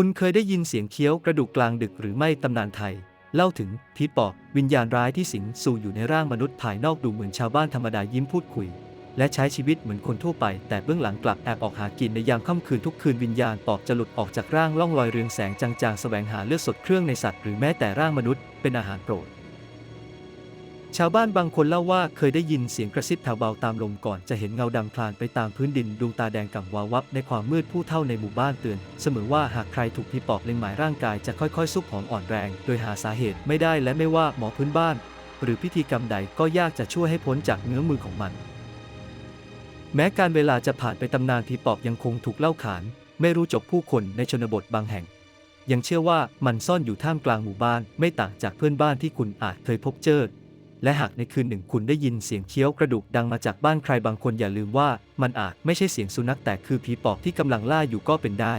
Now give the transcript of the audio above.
คุณเคยได้ยินเสียงเคี้ยวกระดูกกลางดึกหรือไม่ตำนานไทย เล่าถึงผีปอบวิญญาณร้ายที่สิงสู่อยู่ในร่างมนุษย์ภายนอกดูเหมือนชาวบ้านธรรมดายิ้มพูดคุย และใช้ชีวิตเหมือนคนทั่วไป แต่เบื้องหลังกลับแอบออกหากินในยามค่ำคืนทุกคืนวิญญาณปอบจะหลุดออกจากร่างล่องลอยเรืองแสงจางๆแสวงหาเลือดสดเครื่องในสัตว์หรือแม้แต่ร่างมนุษย์เป็นอาหารโปรด ชาวบ้านบางคนเล่าว่าเคยได้ยินเสียงกระซิบแผ่วเบาตามลมก่อนจะเห็นเงาดำพลานไปตามพื้นดินดวงตาแดงก่ำวาววับในความมืดผู้เท่าในหมู่บ้านเตือน เสมอว่าหากใครถูกผีปอบเล็งหมายร่างกายจะค่อยๆ ซุกหอมอ่อนแรง โดยหาสาเหตุไม่ได้และไม่ว่าหมอพื้นบ้าน หรือพิธีกรรมใดก็ยากจะช่วยให้พ้นจากเงื้อมือของมัน แม้การเวลาจะผ่านไปตำนานผีปอบยังคงถูกเล่าขาน ไม่รู้จบผู้คนในชนบทบางแห่ง ยังเชื่อว่ามันซ่อนอยู่ท่ามกลางหมู่บ้านไม่ต่างจากเพื่อนบ้านที่คุณอาจเคยพบเจอ และหากในคืนหนึ่งคุณได้ยินเสียงเคี้ยวกระดูกดังมาจากบ้านใครบางคนอย่าลืมว่า มันอาจไม่ใช่เสียงสุนัขแต่คือผีปอบที่กำลังล่าอยู่ก็เป็นได้